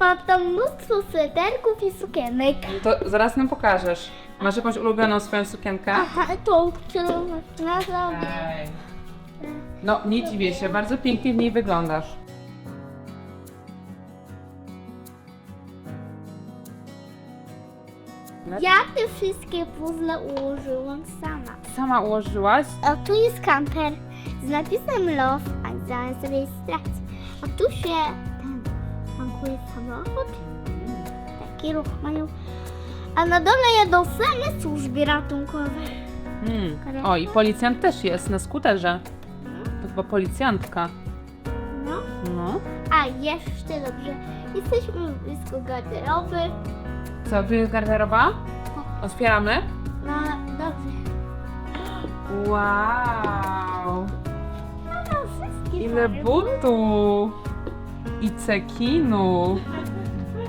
Mam tam mnóstwo sweterków i sukienek. To zaraz nam pokażesz. Masz jakąś ulubioną swoją sukienkę? Aha, tą, którą na sobie. Ej. No, nie dziwię się, bardzo pięknie w niej wyglądasz. Ja te wszystkie puzzle ułożyłam sama. Sama ułożyłaś? A tu jest kamper z napisem Love, a zaraz rejestracja. A tu się tankuje samochód. Taki ruch mają. A na dole jedą same służby ratunkowe. Hmm. O, i policjant też jest na skuterze. To chyba policjantka. No. No. A jeszcze dobrze. Jesteśmy blisko garderoby. Co, tu jest garderoba? Otwieramy? No dobrze. Wow! No wszystkie Ile butów! I cekinu!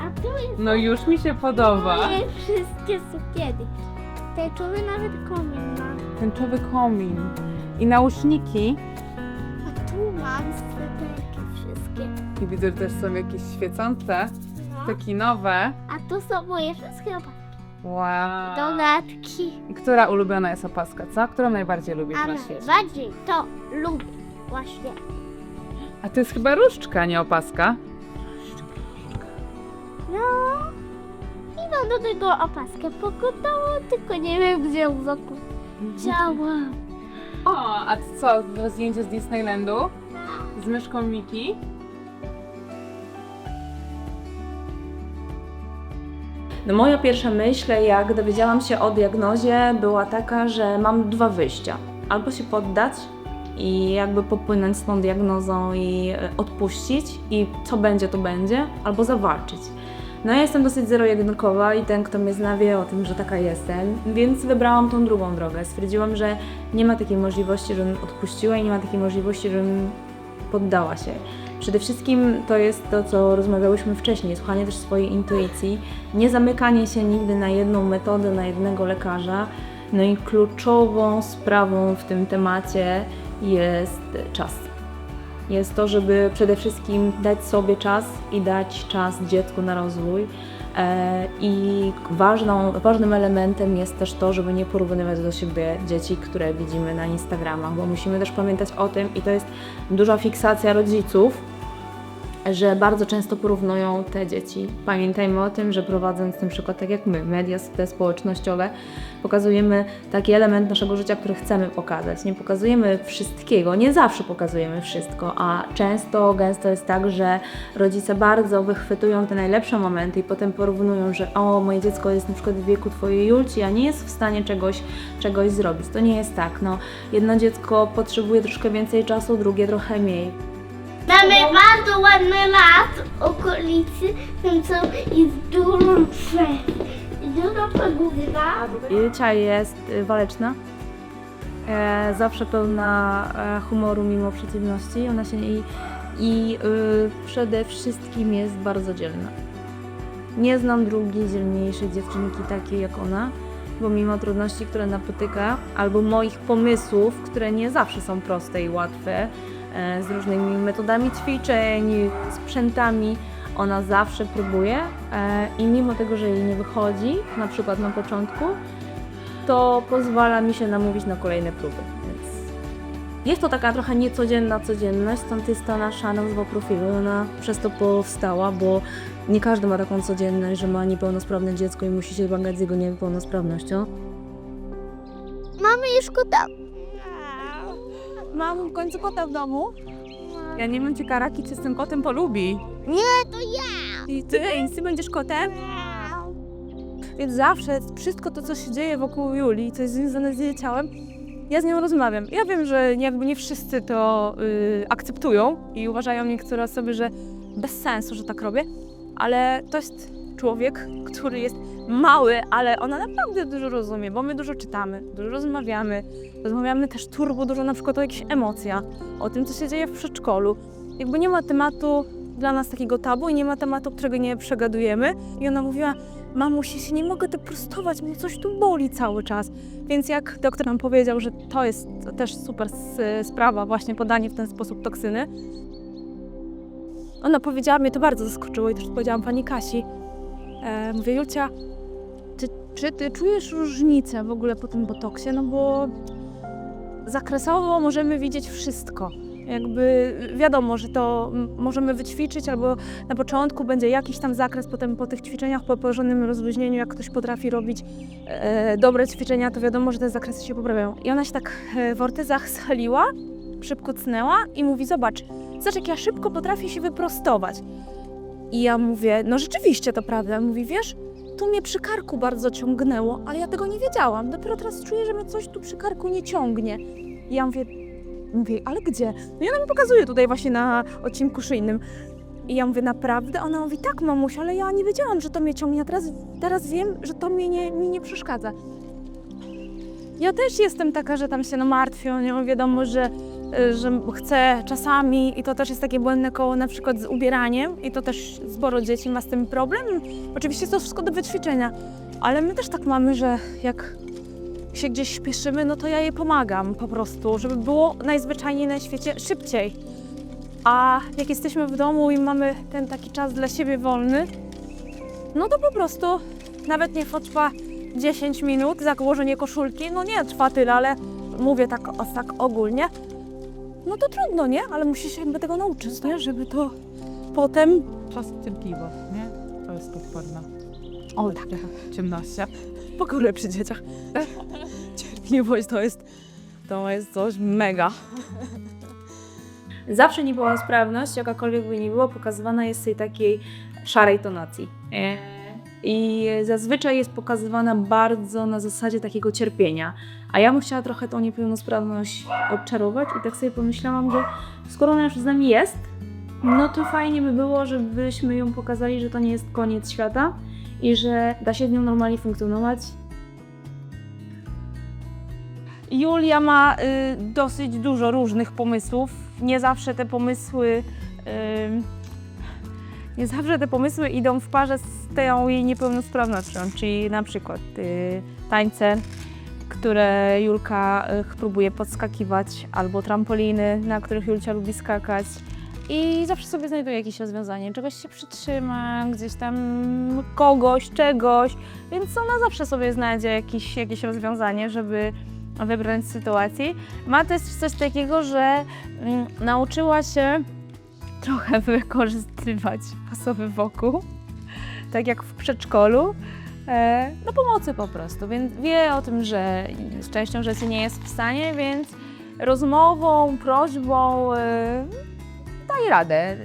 A tu jest No już mi się podoba. moje wszystkie sukieny. Teczowy nawet komin ma. Tęczowy komin. I nauszniki. A tu mam sweterki wszystkie. I widzę, że też są jakieś świecące, No. tekinowe. A tu są moje wszystkie opaski. Wow! Dodatki. Która ulubiona jest opaska, co? Którą najbardziej lubisz A na świecie? najbardziej to lubię. Właśnie. A to jest chyba różdżka, nie opaska. No. I mam do tego opaskę pokutową, tylko nie wiem gdzie ją zakuciałam. O, a to co? To zdjęcie z Disneylandu? Z myszką Miki? No moja pierwsza myśl, jak dowiedziałam się o diagnozie, była taka, że mam dwa wyjścia. Albo się poddać i jakby popłynąć z tą diagnozą i e, odpuścić i co będzie, to będzie, albo zawalczyć. No ja jestem dosyć zero-jedynkowa i ten, kto mnie zna, wie o tym, że taka jestem, więc wybrałam tą drugą drogę. Stwierdziłam, że nie ma takiej możliwości, żebym odpuściła i nie ma takiej możliwości, żebym poddała się. Przede wszystkim to jest to, co rozmawiałyśmy wcześniej, słuchanie też swojej intuicji, nie zamykanie się nigdy na jedną metodę, na jednego lekarza. No i kluczową sprawą w tym temacie jest czas. Jest to, żeby przede wszystkim dać sobie czas i dać czas dziecku na rozwój. E, I ważną, ważnym elementem jest też to, żeby nie porównywać do siebie dzieci, które widzimy na Instagramach, bo musimy też pamiętać o tym, i to jest duża fiksacja rodziców, że bardzo często porównują te dzieci. Pamiętajmy o tym, że prowadząc na przykład tak jak my, media te społecznościowe, pokazujemy taki element naszego życia, który chcemy pokazać. Nie pokazujemy wszystkiego, nie zawsze pokazujemy wszystko, a często, gęsto jest tak, że rodzice bardzo wychwytują te najlepsze momenty i potem porównują, że o, moje dziecko jest na przykład w wieku Twojej Julci, a nie jest w stanie czegoś, czegoś zrobić. To nie jest tak. No, jedno dziecko potrzebuje troszkę więcej czasu, drugie trochę mniej. Mamy bardzo ładny las w okolicy, tam są jest dużo drzew. i Dużo. Julcia jest y, waleczna, e, zawsze pełna e, humoru mimo przeciwności. Ona się i, i y, przede wszystkim jest bardzo dzielna. Nie znam drugiej dzielniejszej dziewczynki takiej jak ona, bo mimo trudności, które napotyka, albo moich pomysłów, które nie zawsze są proste i łatwe, z różnymi metodami ćwiczeń, sprzętami, ona zawsze próbuje e, i mimo tego, że jej nie wychodzi, na przykład na początku, to pozwala mi się namówić na kolejne próby. Więc jest to taka trochę niecodzienna codzienność, stąd jest ta nasza nazwa profilu. Ona przez to powstała, bo nie każdy ma taką codzienność, że ma niepełnosprawne dziecko i musi się zmagać z jego niepełnosprawnością. Mamy już kota. Mam w końcu kota w domu. Ja nie wiem, czy Karaki czy z tym kotem polubi. Nie, to ja. I ty, i ty będziesz kotem? Więc zawsze wszystko to, co się dzieje wokół Julii, co jest związane z jej ciałem, ja z nią rozmawiam. Ja wiem, że nie- jakby nie wszyscy to y, akceptują i uważają niektóre osoby, że bez sensu, że tak robię, ale to jest człowiek, który jest mały, ale ona naprawdę dużo rozumie, bo my dużo czytamy, dużo rozmawiamy, rozmawiamy też turbo dużo na przykład o jakichś emocjach, o tym, co się dzieje w przedszkolu. Jakby nie ma tematu dla nas takiego tabu i nie ma tematu, którego nie przegadujemy. I ona mówiła, mamusi, się nie mogę tak prostować, mnie coś tu boli cały czas. Więc jak doktor nam powiedział, że to jest też super sprawa, właśnie podanie w ten sposób toksyny, ona powiedziała, mnie to bardzo zaskoczyło i też powiedziałam pani Kasi. E, mówię, Julcia, ty, czy ty czujesz różnicę w ogóle po tym botoksie? No bo zakresowo możemy widzieć wszystko. Jakby wiadomo, że to możemy wyćwiczyć, albo na początku będzie jakiś tam zakres, potem po tych ćwiczeniach, po porządnym rozluźnieniu, jak ktoś potrafi robić e, dobre ćwiczenia, to wiadomo, że te zakresy się poprawiają. I ona się tak e, w ortyzach schaliła, szybko cnęła i mówi, zobacz, zobacz jak ja szybko potrafię się wyprostować. I ja mówię, no rzeczywiście to prawda. Mówi, wiesz, tu mnie przy karku bardzo ciągnęło, ale ja tego nie wiedziałam. Dopiero teraz czuję, że mnie coś tu przy karku nie ciągnie. I ja mówię, mówię, ale gdzie? No i ona mi pokazuje tutaj właśnie na odcinku szyjnym. I ja mówię, naprawdę? Ona mówi, tak mamuś, ale ja nie wiedziałam, że to mnie ciągnie, teraz, teraz wiem, że to mnie nie, mi nie przeszkadza. Ja też jestem taka, że tam się no martwię o nią, wiadomo, że, że chcę czasami i to też jest takie błędne koło na przykład z ubieraniem i to też sporo dzieci ma z tym problem. Oczywiście to wszystko do wyćwiczenia, ale my też tak mamy, że jak się gdzieś śpieszymy, no to ja jej pomagam po prostu, żeby było najzwyczajniej na świecie szybciej. A jak jesteśmy w domu i mamy ten taki czas dla siebie wolny, no to po prostu nawet nie potrwa 10 minut założenie koszulki, no nie trwa tyle, ale mówię tak, tak ogólnie, no to trudno, nie? Ale musi się jakby tego nauczyć, nie? Żeby to potem... Czas cierpliwość, nie? To jest podporna. O tak, W ciemnościach. ogóle przy dzieciach. Cierpliwość to jest, to jest coś mega. Zawsze niepełnosprawność, jakakolwiek by nie było, pokazywana jest w tej takiej szarej tonacji. E, I zazwyczaj jest pokazywana bardzo na zasadzie takiego cierpienia. A ja bym chciała trochę tą niepełnosprawność odczarować i tak sobie pomyślałam, że skoro ona już z nami jest, no to fajnie by było, żebyśmy ją pokazali, że to nie jest koniec świata i że da się z nią normalnie funkcjonować. Julia ma y, dosyć dużo różnych pomysłów. Nie zawsze te pomysły. y, nie zawsze te pomysły idą w parze z tą jej niepełnosprawnością, czyli na przykład y, tańce, które Julka próbuje podskakiwać, albo trampoliny, na których Julcia lubi skakać. I zawsze sobie znajduje jakieś rozwiązanie, czegoś się przytrzyma, gdzieś tam kogoś, czegoś, więc ona zawsze sobie znajdzie jakieś, jakieś rozwiązanie, żeby wybrać sytuacji. Ma też coś takiego, że mm, nauczyła się trochę wykorzystywać osoby wokół, tak jak w przedszkolu, do pomocy po prostu, więc wie o tym, że z częścią rzeczy nie jest w stanie, więc rozmową, prośbą e, daje radę.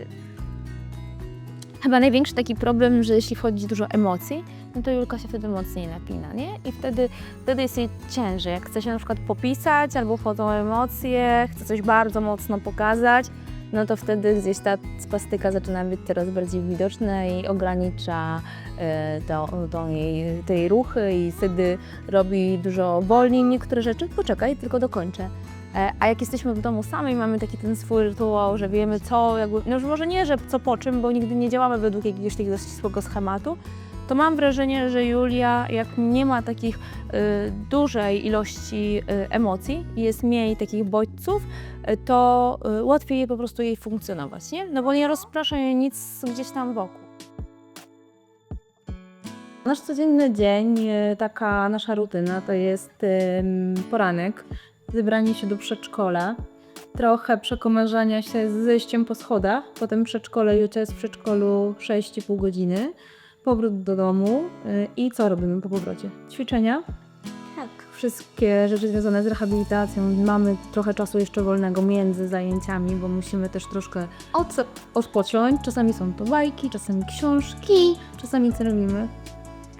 Chyba największy taki problem, że jeśli wchodzi dużo emocji, no to Julka się wtedy mocniej napina, nie? I wtedy, wtedy jest jej ciężej. Jak chce się na przykład popisać albo wchodzą emocje, chce coś bardzo mocno pokazać, no to wtedy gdzieś ta spastyka zaczyna być coraz bardziej widoczna i ogranicza e, to, tą jej, te ruchy i wtedy robi dużo wolniej niektóre rzeczy. Poczekaj, tylko dokończę. E, A jak jesteśmy w domu sami, mamy taki ten swój rytuał, że wiemy co, jakby, no już może nie, że co po czym, bo nigdy nie działamy według jakiegoś takiego ścisłego schematu, to mam wrażenie, że Julia, jak nie ma takich y, dużej ilości y, emocji jest mniej takich bodźców, to y, łatwiej po prostu jej funkcjonować, nie? No bo nie rozprasza jej nic gdzieś tam wokół. Nasz codzienny dzień, e, taka nasza rutyna to jest poranek, wybranie się do przedszkola, trochę przekomarzania się z zejściem po schodach, potem przedszkole, Jucia jest w przedszkolu 6,5 godziny, powrót do domu y, i co robimy po powrocie? Ćwiczenia. Wszystkie rzeczy związane z rehabilitacją. Mamy trochę czasu jeszcze wolnego między zajęciami, bo musimy też troszkę odpocząć. Czasami są to bajki, czasami książki, Ki. czasami co robimy?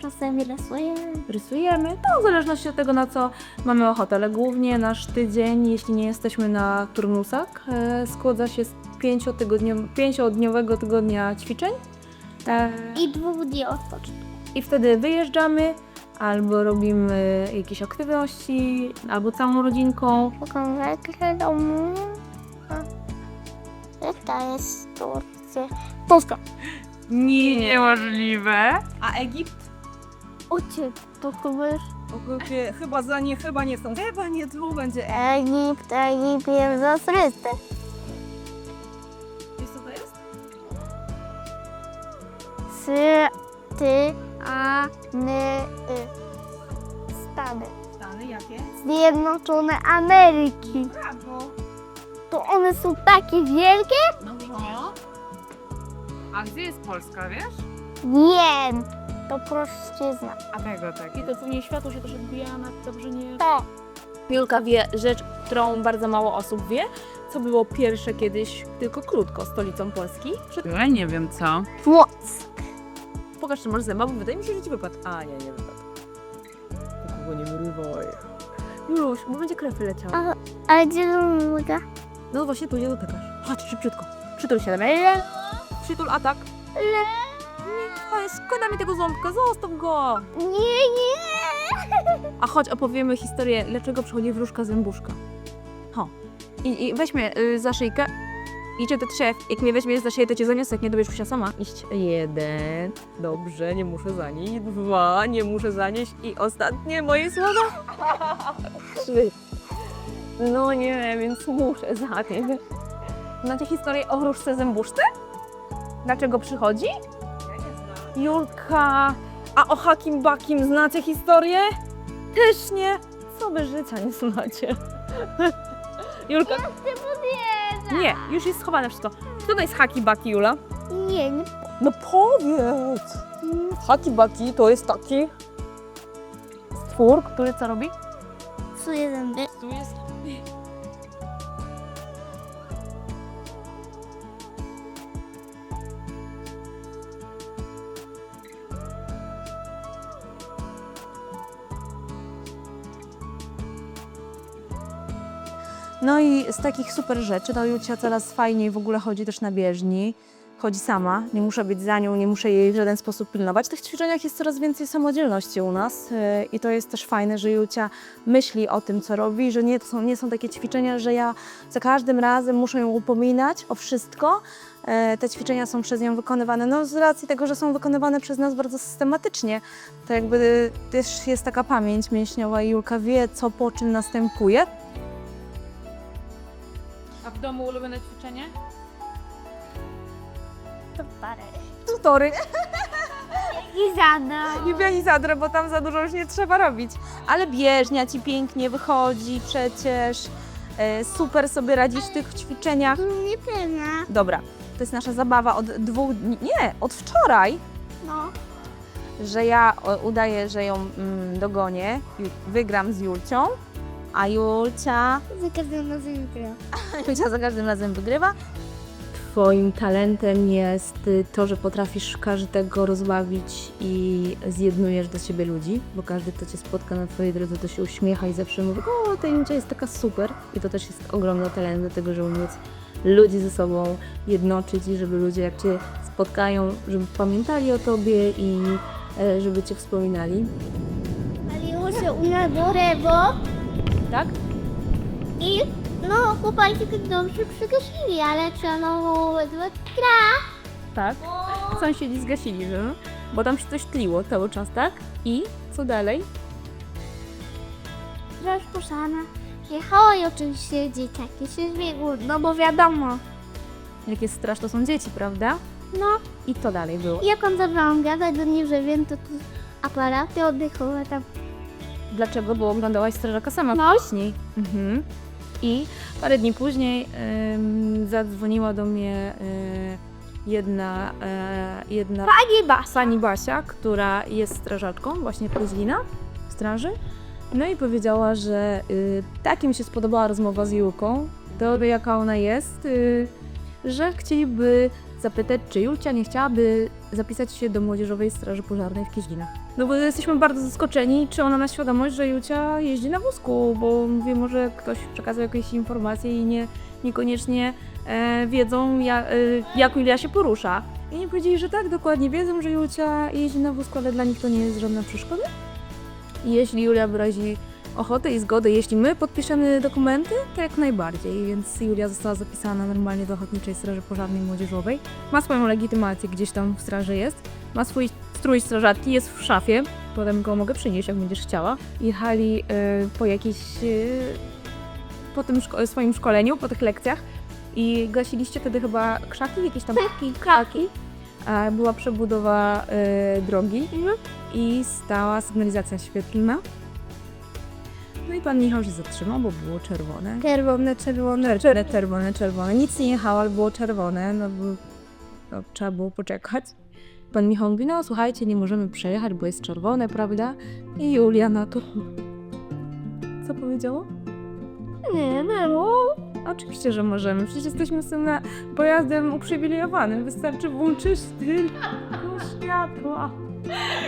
Czasem rysuję. rysujemy, to w zależności od tego, na co mamy ochotę, ale głównie nasz tydzień, jeśli nie jesteśmy na turnusach, e, składa się z pięciodniowego tygodnia ćwiczeń e, I dwóch dni odpoczynku. i wtedy wyjeżdżamy albo robimy jakieś aktywności, albo całą rodzinką. Pokażę domu. To jest Turcja. Polska. Niemożliwe. A Egipt? Ucie, to chyba już Chyba za nie, chyba nie są. Chyba nie tu będzie Egipt, Egipt jest za 300. Wiesz co to jest? Sy, ty, a, ny, y. Stany. Stany jakie? Zjednoczone Ameryki. Brawo. To one są takie wielkie? No. A gdzie jest Polska, wiesz? Wiem. To prościzna. A tego tak. I to pewnie światło się też odbija na dobrze nie... To. Julka wie rzecz, którą bardzo mało osób wie, co było pierwsze kiedyś, tylko krótko, stolicą Polski. Że... Ja nie wiem co. Płock. Pokaż, czy masz zęba, bo wydaje mi się, że ci wypadł. A, nie, nie wypadł. Tylko go nie wyrywaj. Juluś, bo będzie krew wyleciała. A, ale gdzie myga? No właśnie, tu nie dotykasz. Chodź, szybciutko. Przytul się do mnie. Przytul, atak. Nie, Oj, szkoda mi tego ząbka, zostaw go. Nie, nie. A chodź, opowiemy historię, dlaczego przychodzi wróżka zębuszka. Ho. I, i weź mnie y, za szyjkę. Idzie do trzech. Jak mnie weźmiesz za szyję, to cię zaniosę, jak nie dowiesz się sama. Iść. Jeden. Dobrze, nie muszę zanieść. Dwa, nie muszę zanieść. I ostatnie moje słowa. Trzy. No nie, więc muszę zanieść. Znacie historię o wróżce zębuszce? Dlaczego przychodzi? Julka, a o Hakim Bakim znacie historię? Też nie. Co wy życia nie słuchacie? Julka. Nie, już jest schowane wszystko. To jest Haki Baki, Jula? Nie, nie. No powiedz. Haki Baki to jest taki stwór, który co robi? Psuję zęby. Tu jest. No i z takich super rzeczy, to Jucia coraz fajniej w ogóle chodzi też na bieżni. Chodzi sama, nie muszę być za nią, nie muszę jej w żaden sposób pilnować. W tych ćwiczeniach jest coraz więcej samodzielności u nas yy, i to jest też fajne, że Jucia myśli o tym, co robi, że nie są, nie są takie ćwiczenia, że ja za każdym razem muszę ją upominać o wszystko. E, Te ćwiczenia są przez nią wykonywane, no z racji tego, że są wykonywane przez nas bardzo systematycznie, to jakby też jest taka pamięć mięśniowa i Julka wie, co po czym następuje. A w domu ulubione ćwiczenie? To parę. Tutory. I zada. I pianizadrę, bo tam za dużo już nie trzeba robić. Ale bieżnia ci pięknie wychodzi przecież. E, super sobie radzisz w tych ćwiczeniach. Nie pewna. Dobra, to jest nasza zabawa od dwóch dni, nie, od wczoraj, No. że ja o, udaję, że ją mm, dogonię, wygram z Julcią, a Julcia, Za każdym razem jutro. Julcia za każdym razem wygrywa. Twoim talentem jest y, to, że potrafisz każdego rozbawić i zjednujesz do siebie ludzi, bo każdy, kto Cię spotka na Twojej drodze, to się uśmiecha i zawsze mówi, o, ta Julcia jest taka super. I to też jest ogromny talent do tego, żeby móc ludzi ze sobą jednoczyć i żeby ludzie, jak Cię spotkają, żeby pamiętali o Tobie i e, żeby Cię wspominali. Paliło się u nas drzewo Tak? i no chłopaki tak dobrze przygasili, ale było wezwać kra. Tak. Sąsiedzi zgasili, że? Bo tam się coś tliło cały czas, tak? I co dalej? Pożarna. Jechała i oczywiście dzieciaki się zbiegły, no bo wiadomo. Jak jest straż, to są dzieci, prawda? No, I co dalej było? i jak on zabrałam gadać do niej, że wiem, to tu aparaty oddechowe tam. Dlaczego? Bo oglądałaś strażaka sama No. wcześniej. Mhm. I parę dni później ym, zadzwoniła do mnie y, jedna, e, jedna Pani Bas. pani Basia, która jest strażaczką właśnie Kozlina w straży. No i powiedziała, że y, tak im się spodobała rozmowa z Julką, to jaka ona jest, y, że chcieliby zapytać, czy Julcia nie chciałaby zapisać się do Młodzieżowej Straży Pożarnej w Kieźlinach. No bo jesteśmy bardzo zaskoczeni, czy ona ma świadomość, że Julcia jeździ na wózku, bo mówię, może ktoś przekazał jakieś informacje i nie, niekoniecznie e, wiedzą, ja, e, jak Julia się porusza. I nie powiedzieli, że tak, dokładnie wiedzą, że Julcia jeździ na wózku, ale dla nich to nie jest żadna przeszkoda. I jeśli Julia wyrazi ochotę i zgodę, jeśli my podpiszemy dokumenty, to jak najbardziej. Więc Julia została zapisana normalnie do Ochotniczej Straży Pożarnej Młodzieżowej. Ma swoją legitymację, gdzieś tam w straży jest. Ma swój strój strażacki, jest w szafie. Potem go mogę przynieść, jak będziesz chciała. Jechali y, po jakiejś... Y, po tym szko- swoim szkoleniu, po tych lekcjach i gasiliście wtedy chyba krzaki, jakieś tam krzaki. a była przebudowa y, drogi i stała sygnalizacja świetlna. No i pan Michał się zatrzymał, bo było czerwone. Czerwone, czerwone, czerwone, czerwone, czerwone. Nic nie jechało, ale było czerwone, no bo no, trzeba było poczekać. Pan Michał mówi, no słuchajcie, nie możemy przejechać, bo jest czerwone, prawda? I Julia na to... Co powiedziała? Nie, no. Oczywiście, że możemy. Przecież jesteśmy z tym na pojazdem uprzywilejowanym. Wystarczy włączyć tylko światła.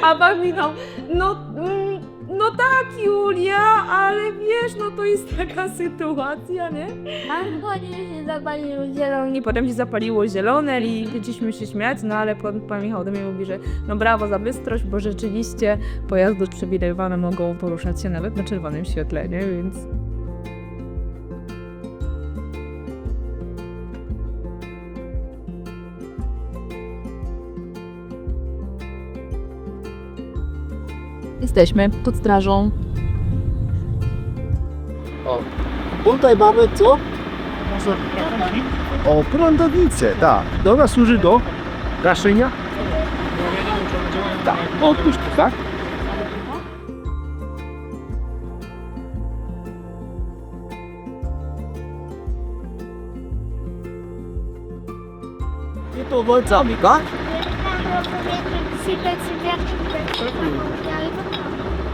A pan Michał, no, mm, no tak Julia, ale wiesz, no to jest taka sytuacja, nie? A wchodzi się zapalił zielony. I potem się zapaliło zielone i zaczęliśmy się śmiać, no ale pan, pan Michał do mnie mówi, że no brawo za bystrość, bo rzeczywiście pojazdy uprzywilejowane mogą poruszać się nawet na czerwonym świetle, nie? Więc Jesteśmy pod strażą. Tutaj mamy co? O, prądownicę, tak. Ona służy do gaszenia? Tak, otóż to, tak? I to wojcami, tak?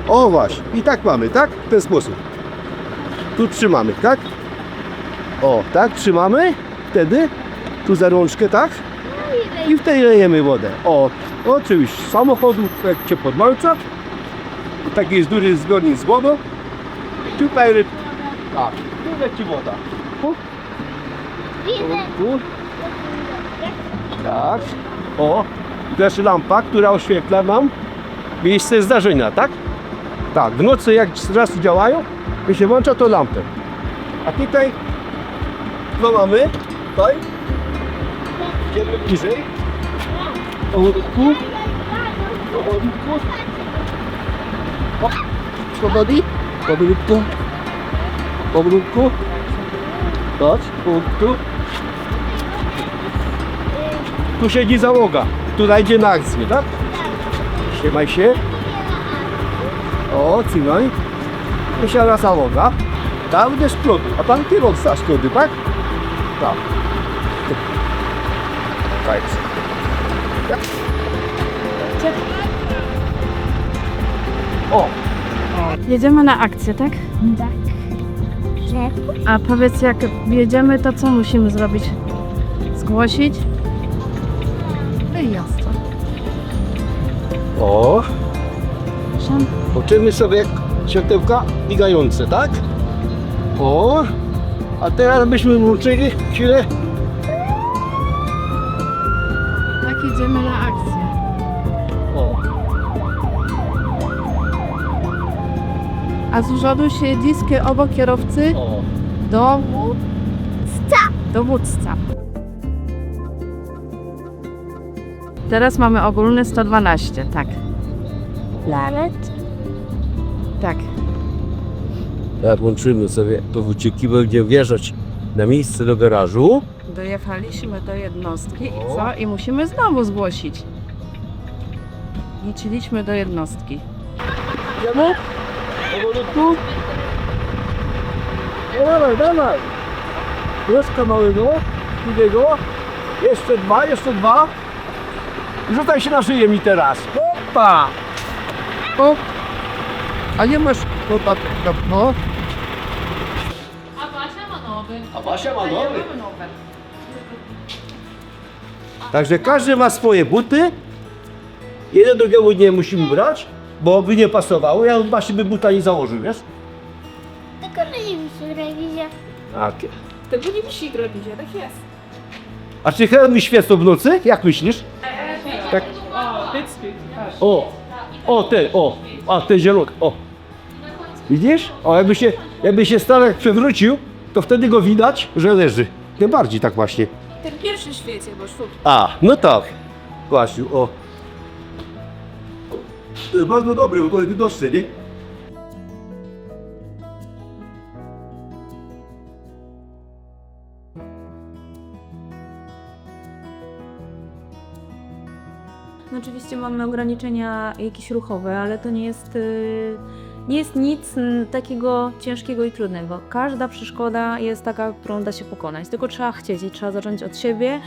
O właśnie, i tak mamy, tak? W ten sposób. Tu trzymamy, tak? O, tak, trzymamy. Wtedy tu za rączkę, tak? I w tej lejemy wodę. O, oczywiście, z samochodu, jak cię podmalca. Taki jest duży zbiornik z wodą. Tutaj, ry- tak, tu leci woda. Tu, tu. Tak. O, też lampa, która oświetla nam miejsce zdarzenia, tak? Tak, w nocy jak strażacy działają, i się włącza to lampę. A tutaj co mamy? Tutaj. Idziemy bliżej. Powolutku. Powolutku. O, powoli. Powolutku. Powolutku. Patrz, powolutku. Tu siedzi załoga, która idzie na akcję, tak? Trzymaj się. O, trzymaj. Wysiada załoga. Tam z przodu, a pan kierowca z przodu, tak? Tak. Tak. O, jedziemy na akcję, tak? Tak. A powiedz, jak jedziemy, to co musimy zrobić? Zgłosić? No i jasno. o. Oczymy sobie światełka migające, tak? O. A teraz byśmy włączyli chwilę. Tak, jedziemy na akcję. O. A z przodu siedzi obok kierowcy O. dowódca. Dowódca. Teraz mamy ogólny 112, tak. planet. Tak. Jak włączymy sobie powódziki, będziemy wjeżdżać na miejsce do garażu. Dojechaliśmy do jednostki i co? I musimy znowu zgłosić. Liczyliśmy do jednostki. Idziemy? Powolutku. Dawaj, dawaj. Troszkę małego, drugiego. Jeszcze dwa, jeszcze dwa. Rzucaj się na szyję mi teraz. Opa! O. A nie masz... No, tak, tak, no. A Basia ma nowy. A Basia ma nowy. Także każdy ma swoje buty. Jeden drugiego nie musimy brać, bo by nie pasowało. Ja właśnie by buta nie założył, wiesz? Tylko nie mi się rewizja. Tak. Tego nie musi robić, tak jest. A czy hełmy świecą w nocy? Jak myślisz? Tak. O, o te, o, a te zielone, o. Widzisz? O, jakby się, jakby się Stanek przewrócił, to wtedy go widać, że leży. Tym bardziej tak właśnie. Ten pierwszy świecie, bo sztuk. A, no tak. Właśnie, o. To jest bardzo dobry, bo to jest widoczne, nie? No oczywiście mamy ograniczenia jakieś ruchowe, ale to nie jest, y, nie jest nic mm, takiego ciężkiego i trudnego. Każda przeszkoda jest taka, którą da się pokonać. Tylko trzeba chcieć i trzeba zacząć od siebie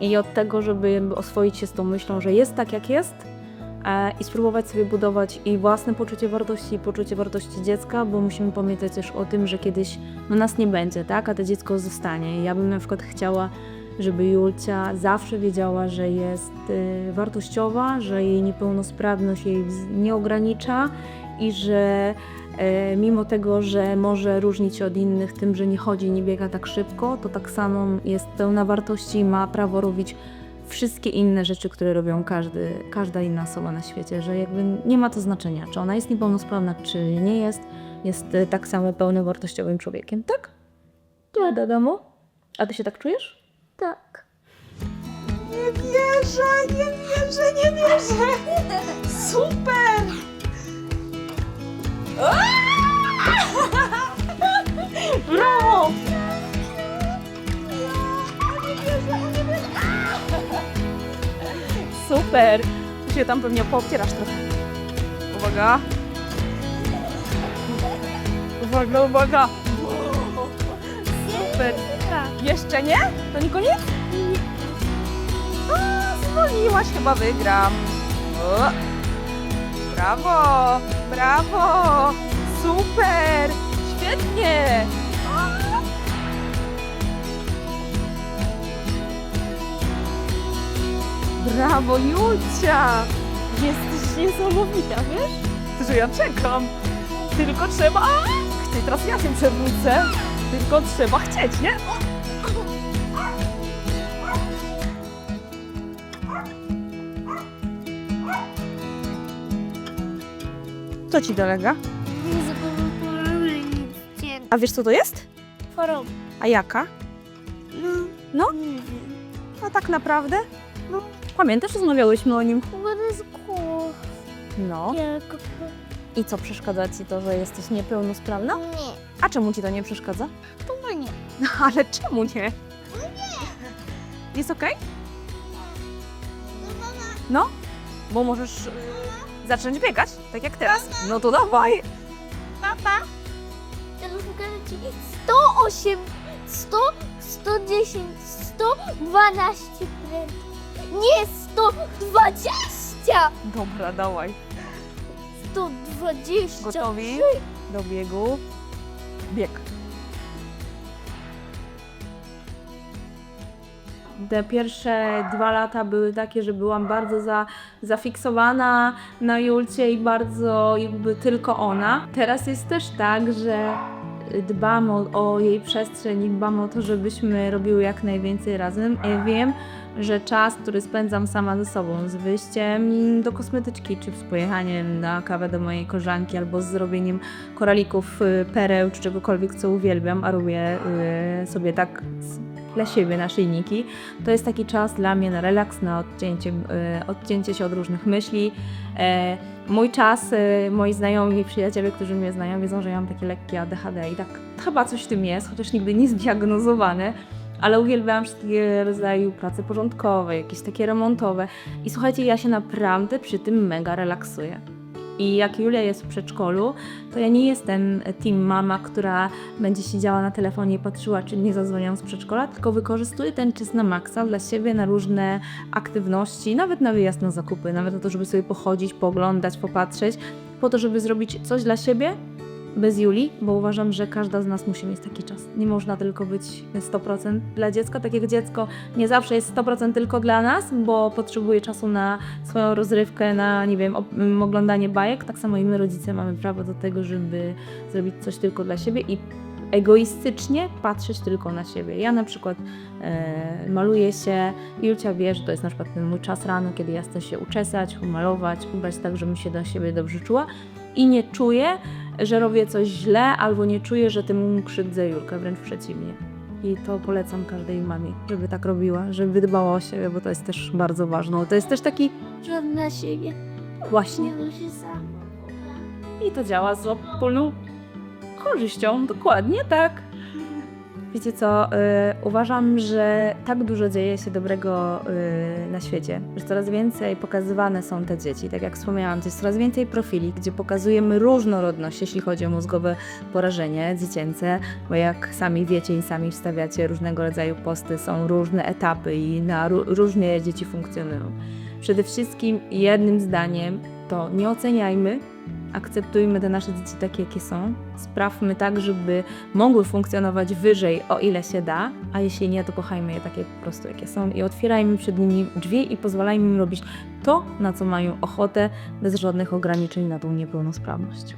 i od tego, żeby oswoić się z tą myślą, że jest tak jak jest e, i spróbować sobie budować i własne poczucie wartości i poczucie wartości dziecka, bo musimy pamiętać też o tym, że kiedyś no, nas nie będzie, tak, a to dziecko zostanie. Ja bym na przykład chciała żeby Julcia zawsze wiedziała, że jest y, wartościowa, że jej niepełnosprawność jej nie ogranicza i że e, mimo tego, że może różnić się od innych tym, że nie chodzi, nie biega tak szybko, to tak samo jest pełna wartości i ma prawo robić wszystkie inne rzeczy, które robią każdy, każda inna osoba na świecie, że jakby nie ma to znaczenia, czy ona jest niepełnosprawna, czy nie jest, jest e, tak samo pełnowartościowym człowiekiem, tak? To do domu. A ty się tak czujesz? Tak. Nie wierzę, nie wierzę, nie wierzę! Super! Brawo! Super! Ty się tam pewnie poobcierasz trochę. Uwaga! Uwaga, uwaga! Super! Jeszcze nie? To nie koniec? Zwolniłaś, chyba wygram. O. Brawo, brawo, super, świetnie. Brawo, Julcia! Jesteś niesamowita, wiesz? Że ja czekam. Tylko trzeba... Chcę, teraz ja się przewrócę. Tylko trzeba chcieć, nie? Co ci dolega? A wiesz co to jest? Choroba. A jaka? No. No? Nie wiem. A tak naprawdę? No. Pamiętasz, rozmawiałyśmy o nim? Woda z głów. No. Jak... I co przeszkadza ci to, że jesteś niepełnosprawna? Nie. A czemu ci to nie przeszkadza? To nie. No ale czemu nie? Jest okej? No, bo możesz y, zacząć biegać, tak jak teraz. No to dawaj. Papa. Teraz pokażę ci 108, 100, 110, 112 prędkość. Nie 120! Dobra, dawaj. 120. Gotowi? Do biegu. Bieg. Te pierwsze dwa lata były takie, że byłam bardzo za, zafiksowana na Julcie i bardzo jakby tylko ona. Teraz jest też tak, że dbam o, o jej przestrzeń i dbam o to, żebyśmy robiły jak najwięcej razem. Ja wiem, że czas, który spędzam sama ze sobą, z wyjściem do kosmetyczki, czy z pojechaniem na kawę do mojej koleżanki, albo z zrobieniem koralików, y, pereł, czy czegokolwiek, co uwielbiam, a robię y, sobie tak dla siebie naszyjniki, to jest taki czas dla mnie na relaks, na odcięcie, y, odcięcie się od różnych myśli. E, mój czas, y, moi znajomi i przyjaciele, którzy mnie znają, wiedzą, że ja mam takie lekkie ADHD i tak chyba coś w tym jest, chociaż nigdy nie zdiagnozowane. Ale uwielbiałam wszystkie rodzaju prace porządkowe, jakieś takie remontowe. I słuchajcie, ja się naprawdę przy tym mega relaksuję. I jak Julia jest w przedszkolu, to ja nie jestem team mama, która będzie siedziała na telefonie i patrzyła, czy nie zadzwonią z przedszkola, tylko wykorzystuję ten czas na maksa dla siebie, na różne aktywności, nawet na wyjazd na zakupy, nawet na to, żeby sobie pochodzić, pooglądać, popatrzeć, po to, żeby zrobić coś dla siebie, bez Julii, bo uważam, że każda z nas musi mieć taki czas. Nie można tylko być 100% dla dziecka, tak jak dziecko nie zawsze jest 100% tylko dla nas, bo potrzebuje czasu na swoją rozrywkę, na, nie wiem, oglądanie bajek, tak samo i my rodzice mamy prawo do tego, żeby zrobić coś tylko dla siebie i egoistycznie patrzeć tylko na siebie. Ja na przykład e, maluję się, Julcia wie, że to jest na przykład ten mój czas rano, kiedy ja chcę się uczesać, umalować, ubrać tak, żebym się do siebie dobrze czuła i nie czuję, że robię coś źle, albo nie czuję, że tym krzywdzę Julkę, wręcz przeciwnie. I to polecam każdej mamie, żeby tak robiła, żeby dbała o siebie, bo to jest też bardzo ważne. To jest też taki Żadna dla siebie. właśnie się sam. i to działa z wspólną korzyścią, dokładnie tak. Wiecie co, y, uważam, że tak dużo dzieje się dobrego y, na świecie, że coraz więcej pokazywane są te dzieci. Tak jak wspomniałam, to jest coraz więcej profili, gdzie pokazujemy różnorodność, jeśli chodzi o mózgowe porażenie dziecięce, bo jak sami wiecie i sami wstawiacie różnego rodzaju posty, są różne etapy i na ró- różnie dzieci funkcjonują. Przede wszystkim jednym zdaniem to nie oceniajmy, akceptujmy te nasze dzieci takie, jakie są. Sprawmy tak, żeby mogły funkcjonować wyżej, o ile się da, a jeśli nie, to kochajmy je takie po prostu, jakie są i otwierajmy przed nimi drzwi i pozwalajmy im robić to, na co mają ochotę, bez żadnych ograniczeń na tą niepełnosprawność.